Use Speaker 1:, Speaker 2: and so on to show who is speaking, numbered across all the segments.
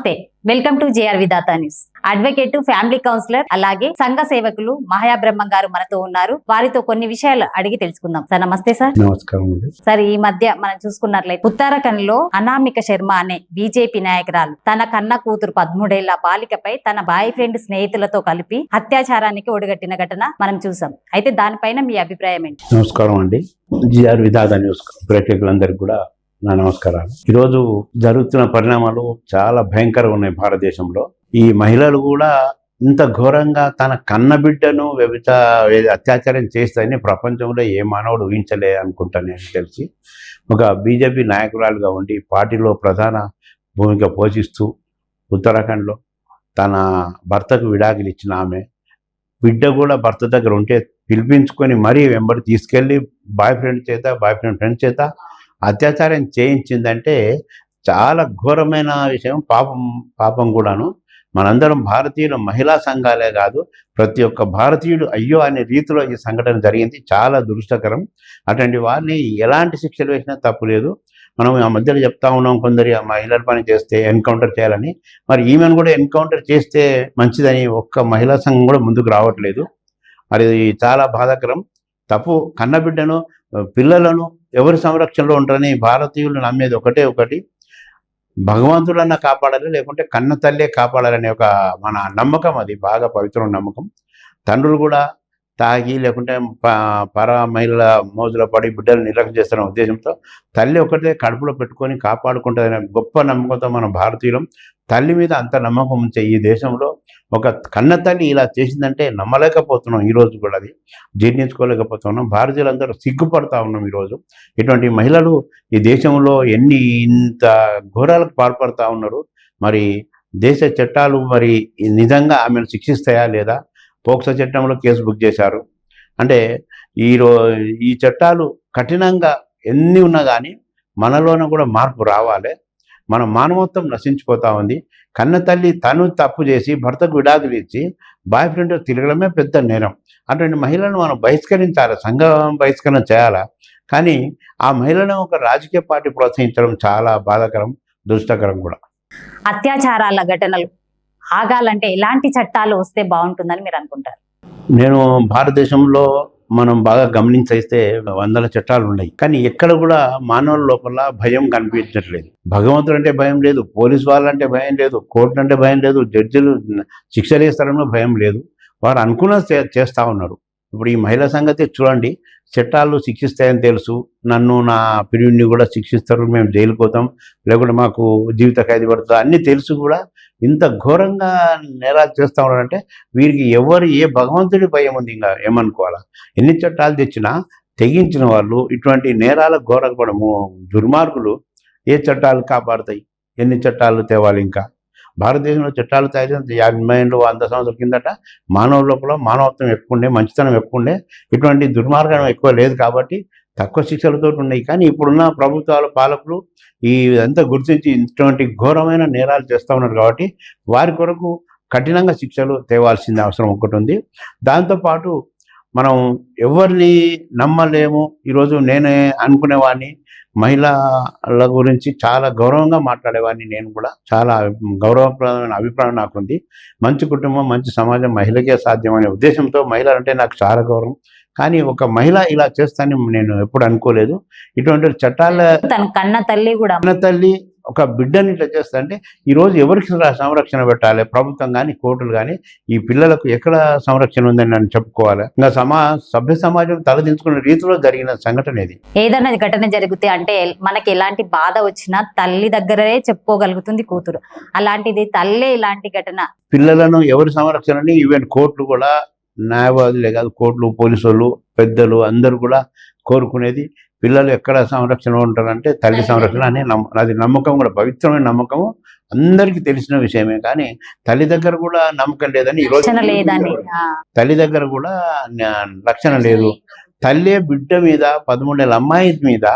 Speaker 1: నమస్తే. Welcome to JR Vidhata news. Advocate family counsellor అలాగే సంఘ సేవకులు మహయా బ్రహ్మం గారు మనతో ఉన్నారు. వారితో కొన్ని విషయాలు అడిగి తెలుసుకుందాం. సార్ నమస్తే సార్.
Speaker 2: నమస్కారం
Speaker 1: సార్ ఈ మధ్య మనం చూసుకున్నట్లయితే ఉత్తరాఖండ్లో అనామిక శర్మ అనే బీజేపీ నాయకురాలు తన కన్న కూతురు పదమూడేళ్ళ బాలికపై తన బాయ్ ఫ్రెండ్ స్నేహితులతో కలిపి అత్యాచారానికి ఒడిగట్టిన ఘటన మనం చూసాం. అయితే దానిపైన మీ అభిప్రాయం ఏంటి?
Speaker 2: నమస్కారం అండి. జిఆర్ విధాత న్యూస్ ప్రేక్షకులందరికీ కూడా నా నమస్కారాలు. ఈరోజు జరుగుతున్న పరిణామాలు చాలా భయంకరంగా ఉన్నాయి భారతదేశంలో. ఈ మహిళలు కూడా ఇంత ఘోరంగా తన కన్న బిడ్డను వ్యభిచ అత్యాచారం చేస్తాయని ప్రపంచంలో ఏ మానవుడు ఊహించలే అనుకుంటా నేను తెలిసి. ఒక బీజేపీ నాయకురాలుగా ఉండి పార్టీలో ప్రధాన భూమిక పోషిస్తూ ఉత్తరాఖండ్లో తన భర్తకు విడాకులు ఇచ్చిన ఆమె బిడ్డ కూడా భర్త దగ్గర ఉంటే పిలిపించుకొని మరీ వెంబడి తీసుకెళ్ళి బాయ్ ఫ్రెండ్ చేత బాయ్ ఫ్రెండ్ ఫ్రెండ్ చేత అత్యాచారం చేయించిందంటే చాలా ఘోరమైన విషయం పాపం పాపం కూడాను. మనందరం భారతీయులు మహిళా సంఘాలే కాదు ప్రతి ఒక్క భారతీయుడు అయ్యో అనే రీతిలో ఈ సంఘటన జరిగింది. చాలా దురుష్టకరం అటువంటి వారిని ఎలాంటి శిక్షలు వేసినా తప్పు లేదు. మనం ఆ మధ్యలో చెప్తా ఉన్నాం కొందరు ఆ మహిళల పని చేస్తే ఎన్కౌంటర్ చేయాలని. మరి ఈమెను కూడా ఎన్కౌంటర్ చేస్తే మంచిదని ఒక్క మహిళా సంఘం కూడా ముందుకు రావట్లేదు. మరి ఇది చాలా బాధాకరం. తప్పు కన్నబిడ్డను పిల్లలను ఎవరి సంరక్షణలో ఉంటారని భారతీయులు నమ్మేది ఒకటే ఒకటి. భగవంతుడన్న కాపాడాలి లేకుంటే కన్న తల్లే కాపాడాలనే ఒక మన నమ్మకం అది బాగా పవిత్రమైన నమ్మకం. తండ్రులు కూడా తాగి లేకుంటే ప- పర మహిళల మోజులో పడి బిడ్డలు నిర్లక్ష్యం చేస్తున్న ఉద్దేశంతో తల్లి ఒకటే కడుపులో పెట్టుకొని కాపాడుకుంటుందనే గొప్ప నమ్మకంతో మన భారతీయులం. తల్లి మీద అంత నమ్మకం ఉంచే ఈ దేశంలో ఒక కన్న తల్లి ఇలా చేసిందంటే నమ్మలేకపోతున్నాం ఈ రోజు కూడా అది. జీర్ణించుకోలేకపోతున్నాం. భారతీయులందరూ సిగ్గుపడతా ఉన్నాం ఈరోజు ఇటువంటి మహిళలు ఈ దేశంలో ఎన్ని ఇంత ఘోరాలకు పాల్పడతా ఉన్నారు? మరి దేశ చట్టాలు మరి నిజంగా ఆమెను శిక్షిస్తాయా లేదా? పోక్సో చట్టంలో కేసు బుక్ చేశారు. అంటే ఈ ఈ చట్టాలు కఠినంగా ఎన్ని ఉన్నా కానీ మనలోన కూడా మార్పు రావాలి. మన మానవత్వం నశించిపోతా ఉంది. కన్న తల్లి తను తప్పు చేసి భర్తకు విడాకులు ఇచ్చి బాయ్ ఫ్రెండ్ తిరగడమే పెద్ద నేరం. అటువంటి మహిళలను మనం బహిష్కరించాలి? సంఘం బహిష్కరణ చేయాలా? కానీ ఆ మహిళను ఒక రాజకీయ పార్టీ ప్రోత్సహించడం చాలా బాధాకరం దుష్టకరం కూడా.
Speaker 1: అత్యాచారాల ఘటనలు ఆగాలంటే ఎలాంటి చట్టాలు వస్తే బాగుంటుందని మీరు అనుకుంటారు?
Speaker 2: నేను భారతదేశంలో మనం బాగా గమనించైతే వందల చట్టాలు ఉన్నాయి. కానీ ఎక్కడ కూడా మానవుల లోపల భయం కనిపించట్లేదు. భగవంతుడు అంటే భయం లేదు పోలీస్ వాళ్ళంటే భయం లేదు కోర్టు అంటే భయం లేదు జడ్జిలు శిక్షలు వేస్తారనో భయం లేదు. వారు అనుకున్న చేస్తూ ఉన్నారు. ఇప్పుడు ఈ మహిళా సంగతి చూడండి. చట్టాలు శిక్షిస్తాయని తెలుసు. నన్ను నా పిరియుడిని కూడా శిక్షిస్తారు మేము జైలుకి పోతాం. లేకుంటే మాకు జీవిత ఖైదీ పడుతుంది. అన్నీ తెలుసు కూడా. ఇంత ఘోరంగా నేరాలు చేస్తూ ఉన్నారంటే వీరికి ఎవరు ఏ భగవంతుడి భయం ఉంది ఇంకా ఏమనుకోవాలా? ఎన్ని చట్టాలు తెచ్చినా తెగించిన వాళ్ళు ఇటువంటి నేరాల ఘోరపడము దుర్మార్గులు ఏ చట్టాలు కాపాడుతాయి? ఎన్ని చట్టాలు తేవాలి ఇంకా? భారతదేశంలో చట్టాలు తయారు చేసిన యాభై ఏళ్ళు వంద సంవత్సరాల కిందట మానవ లోపల మానవత్వం ఎక్కువ ఉండే మంచితనం ఎక్కువ ఉండే ఇటువంటి దుర్మార్గం ఎక్కువ లేదు కాబట్టి తక్కువ శిక్షలతో ఉన్నాయి. కానీ ఇప్పుడున్న ప్రభుత్వాలు పాలకులు ఈ ఇదంతా గుర్తించి ఇటువంటి ఘోరమైన నేరాలు చేస్తూ ఉన్నారు కాబట్టి వారి కొరకు కఠినంగా శిక్షలు తేవాల్సిన అవసరం ఒకటి ఉంది. దాంతోపాటు మనం ఎవరిని నమ్మలేము. ఈరోజు నేనే అనుకునేవాడిని. మహిళల గురించి చాలా గౌరవంగా మాట్లాడేవాడిని నేను కూడా. చాలా గౌరవప్రదమైన అభిప్రాయం నాకుంది. మంచి కుటుంబం మంచి సమాజం మహిళకే సాధ్యం అనే ఉద్దేశంతో మహిళలు అంటే నాకు చాలా గౌరవం. కానీ ఒక మహిళ ఇలా చేస్తానని నేను ఎప్పుడు అనుకోలేదు. ఇటువంటి చట్టాల
Speaker 1: తన కన్న తల్లి కూడా
Speaker 2: అన్న తల్లి ఒక బిడ్డని ఇట్లా చేస్తా అంటే ఈరోజు ఎవరికి సంరక్షణ పెట్టాలి? ప్రభుత్వం కానీ కోర్టులు కానీ ఈ పిల్లలకు ఎక్కడ సంరక్షణ ఉందని నన్ను చెప్పుకోవాలి? ఇంకా సమా సభ్య సమాజం తలదించుకునే రీతిలో జరిగిన సంఘటన ఇది.
Speaker 1: ఏదైనా ఘటన జరిగితే అంటే మనకి ఎలాంటి బాధ వచ్చినా తల్లి దగ్గరే చెప్పుకోగలుగుతుంది కూతురు. అలాంటిది తల్లే ఇలాంటి ఘటన.
Speaker 2: పిల్లలను ఎవరి సంరక్షణని ఈవెన్ కోర్టులు కూడా న్యాయవాదులే కాదు కోర్టులు పోలీసు వాళ్ళు పెద్దలు అందరూ కూడా కోరుకునేది పిల్లలు ఎక్కడ సంరక్షణ ఉంటారంటే తల్లి సంరక్షణ అని నమ్మ అది నమ్మకం కూడా పవిత్రమైన నమ్మకం అందరికీ తెలిసిన విషయమే కానీ తల్లి దగ్గర కూడా నమ్మకం లేదని ఈరోజు తల్లి దగ్గర కూడా రక్షణ లేదు. తల్లి బిడ్డ మీద పదమూడేళ్ళ అమ్మాయి మీద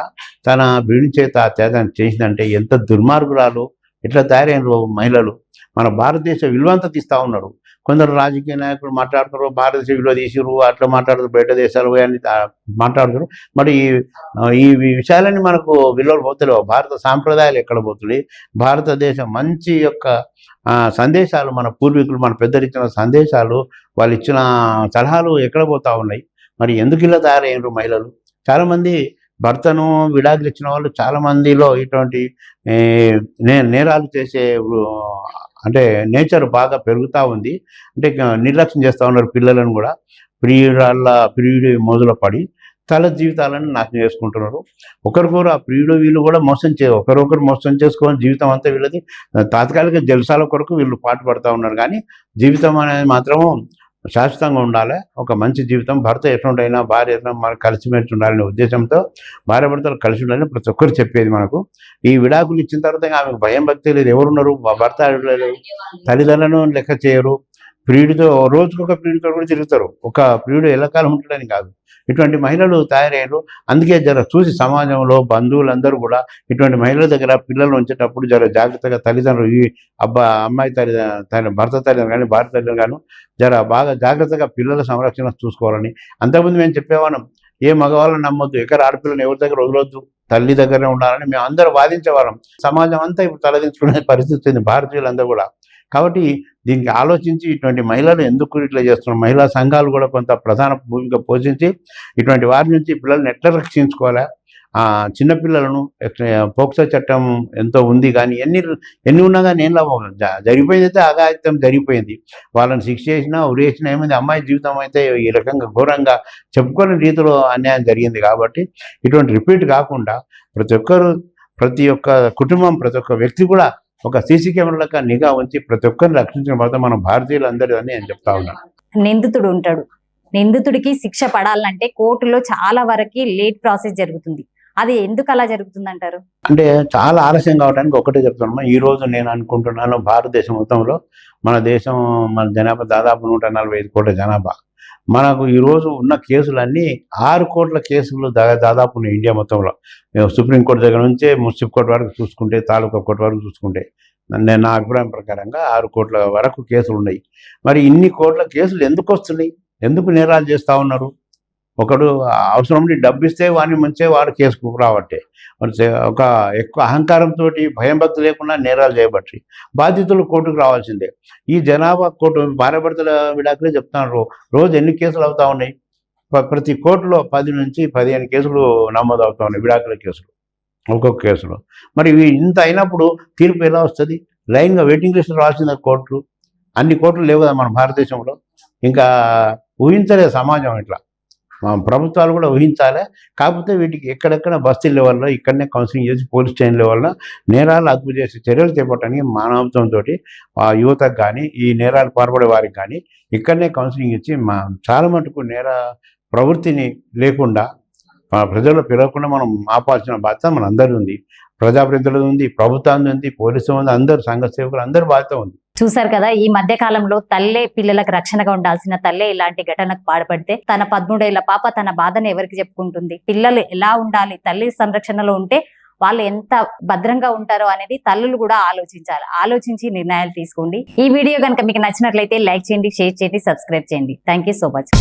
Speaker 2: తన బిడ్డ చేత అత్యాచారం చేసిందంటే ఎంత దుర్మార్గురాలు ఇట్లా తయారైన మహిళలు. మన భారతదేశ విలువంతా తీస్తా ఉన్నారు. కొందరు రాజకీయ నాయకులు మాట్లాడుతారు భారత భారతదేశంలో తీసిరు అట్లా మాట్లాడుతారు బయట దేశాలు అని మాట్లాడుతారు. మరి ఈ- విషయాలన్నీ మనకు విలువలు పోతలేవు. భారత సాంప్రదాయాలు ఎక్కడ పోతున్నాయి? భారతదేశం మంచి యొక్క ఆ, సందేశాలు మన పూర్వీకులు మన పెద్దలు ఇచ్చిన సందేశాలు వాళ్ళు ఇచ్చిన సలహాలు ఎక్కడ పోతా ఉన్నాయి? మరి ఎందుకు ఇలా తయారయ్యారు మహిళలు? చాలామంది భర్తను విడాకులు ఇచ్చిన వాళ్ళు చాలా మందిలో ఇటువంటి నే నేరాలు చేసే అంటే నేచర్ బాగా పెరుగుతూ ఉంది. అంటే నిర్లక్ష్యం చేస్తూ ఉన్నారు పిల్లలను కూడా. ప్రియురాళ్ళ ప్రియుడి మోజులో పడి తల జీవితాలను నాశనం చేసుకుంటున్నారు. ఒకరికొకరు ఆ ప్రియుడు వీళ్ళు కూడా మోసం చే ఒకరొకరు మోసం చేసుకొని జీవితం అంతా వీళ్ళది. తాత్కాలిక జలసాల కొరకు వీళ్ళు పాటు పడుతూ ఉన్నారు. కానీ జీవితం అనేది మాత్రము శాశ్వతంగా ఉండాలి. ఒక మంచి జీవితం భర్త ఎటువంటైనా భార్య ఎట్లా మనకు కలిసిమెలిసి ఉండాలనే ఉద్దేశంతో భార్య భర్తలు కలిసి ఉండాలని ప్రతి ఒక్కరు చెప్పేది మనకు. ఈ విడాకులు ఇచ్చిన తర్వాత ఆమెకు భయం భక్తి లేదు. ఎవరున్నారు? మా భర్త లేదు తల్లిదండ్రులను లెక్క చేయరు. ప్రియుడితో రోజుకొక ప్రియుడితో కూడా తిరుగుతారు. ఒక ప్రియుడు ఎల్లకాలం ఉంటాడని కాదు. ఇటువంటి మహిళలు తయారయ్యారు. అందుకే జర చూసి సమాజంలో బంధువులందరూ కూడా ఇటువంటి మహిళల దగ్గర పిల్లలు ఉంచేటప్పుడు జర జాగ్రత్తగా తల్లిదండ్రులు ఈ అబ్బా అమ్మాయి తల్లి భర్త తల్లిదండ్రులు కానీ భార్య తల్లిదండ్రులు కానీ జర బాగా జాగ్రత్తగా పిల్లల సంరక్షణ చూసుకోవాలని. అంతకుముందు మేము చెప్పేవాళ్ళం ఏ మగవాళ్ళని నమ్మొద్దు ఎక్కడ ఆడపిల్లని ఎవరి దగ్గర వదలొద్దు తల్లి దగ్గరనే ఉండాలని మేము అందరూ వాదించేవాళ్ళం. సమాజం అంతా ఇప్పుడు తలదించుకునే పరిస్థితి ఉంది భారతీయులందరూ కూడా. కాబట్టి దీనికి ఆలోచించి ఇటువంటి మహిళలు ఎందుకు ఇట్లా చేస్తున్నారు? మహిళా సంఘాలు కూడా కొంత ప్రధాన భూమిక పోషించి ఇటువంటి వారి నుంచి పిల్లల్ని ఎట్లా రక్షించుకోవాలా? చిన్నపిల్లలను పోక్సో చట్టం ఎంతో ఉంది కానీ ఎన్ని ఎన్ని ఉన్నా కానీ ఏం లాభం? జరిగిపోయింది అయితే అఘాయిత్యం జరిగిపోయింది. వాళ్ళని శిక్ష చేసినా ఉరేసినా ఏమైంది? అమ్మాయి జీవితం అయితే ఈ రకంగా ఘోరంగా చెప్పుకోని రీతిలో అన్యాయం జరిగింది కాబట్టి ఇటువంటి రిపీట్ కాకుండా ప్రతి ఒక్కరు ప్రతి ఒక్క కుటుంబం ప్రతి ఒక్క వ్యక్తి కూడా ఒక సీసీ కెమెరాలకు నిఘా ఉంచి ప్రతి ఒక్కరిని రక్షించిన తర్వాత మన భారతీయులందరూ అని నేను చెప్తా ఉన్నాను
Speaker 1: నిందితుడు ఉంటాడు. నిందితుడికి శిక్ష పడాలంటే కోర్టులో చాలా వరకు లేట్ ప్రాసెస్ జరుగుతుంది. అది ఎందుకు అలా జరుగుతుంది అంటారు
Speaker 2: అంటే చాలా ఆలస్యం కావడానికి ఒకటే చెప్తున్నాము ఈ రోజు నేను అనుకుంటున్నాను భారతదేశం మొత్తంలో మన దేశం మన జనాభా దాదాపు నూట నలభై ఐదు కోట్ల జనాభా. మనకు ఈరోజు ఉన్న కేసులన్నీ ఆరు కోట్ల కేసులు దా- దాదాపు ఇండియా మొత్తంలో. సుప్రీంకోర్టు దగ్గర నుంచే మున్సిపల్ కోర్టు వరకు చూసుకుంటే తాలూకా కోర్టు వరకు చూసుకుంటే నేను నా అభిప్రాయం ప్రకారంగా ఆరు కోట్ల వరకు కేసులు ఉన్నాయి. మరి ఇన్ని కోట్ల కేసులు ఎందుకు వస్తున్నాయి? ఎందుకు నేరాలు చేస్తూ ఉన్నారు? ఒకడు అవసరం ఉండి డబ్బు ఇస్తే వాడిని మంచిగా వాడు కేసుకు రావట్టే. ఒక ఎక్కువ అహంకారంతో భయం భక్తి లేకుండా నేరాలు చేయబట్టి బాధితులు కోర్టుకు రావాల్సిందే. ఈ జనాభా కోర్టు భార్యభర్తల విడాకులే చెప్తున్నారు. రోజు ఎన్ని కేసులు అవుతా ఉన్నాయి? ప్రతి కోర్టులో పది నుంచి పదిహేను కేసులు నమోదు అవుతా ఉన్నాయి విడాకుల కేసులు. ఒక్కొక్క కేసులో. మరి ఇంత అయినప్పుడు తీర్పు ఎలా వస్తుంది? లైన్గా వెయిటింగ్ లిస్ట్ రావాల్సిన కోర్టులు? అన్ని కోర్టులు లేవు కదా మన భారతదేశంలో. ఇంకా ఊహించలేదు సమాజం ఇట్లా. ప్రభుత్వాలు కూడా ఊహించాలి. కాకపోతే వీటికి ఎక్కడెక్కడ బస్తీ లెవెల్లో ఇక్కడనే కౌన్సిలింగ్ చేసి పోలీస్ స్టేషన్ లెవెల్లో నేరాలు అదుపు చేసి చర్యలు చేపట్టడానికి మానవత్వంతో ఆ యువతకు కానీ ఈ నేరాలు పాల్పడే వారికి కానీ ఇక్కడనే కౌన్సిలింగ్ ఇచ్చి మా చాలా మటుకు నేర ప్రవృత్తిని లేకుండా మా ప్రజల్లో పెరగకుండా మనం ఆపాల్సిన బాధ్యత మన ఉంది. ప్రజాప్రతినిధులది ఉంది ప్రభుత్వం ఉంది పోలీసు ఉంది అందరు సంఘ సేవకులు అందరి బాధ్యత ఉంది.
Speaker 1: చూసారు కదా ఈ మధ్య కాలంలో తల్లే పిల్లలకు రక్షణగా ఉండాల్సిన తల్లే ఇలాంటి ఘటనకు పాడపడితే తన పదమూడేళ్ళ పాప తన బాధను ఎవరికి చెప్పుకుంటుంది? పిల్లలు ఎలా ఉండాలి? తల్లి సంరక్షణలో ఉంటే వాళ్ళు ఎంత భద్రంగా ఉంటారో అనేది తల్లులు కూడా ఆలోచించాలి. ఆలోచించి నిర్ణయాలు తీసుకోండి. ఈ వీడియో కనుక మీకు నచ్చినట్లయితే లైక్ చేయండి షేర్ చేయండి సబ్స్క్రైబ్ చేయండి. Thank so much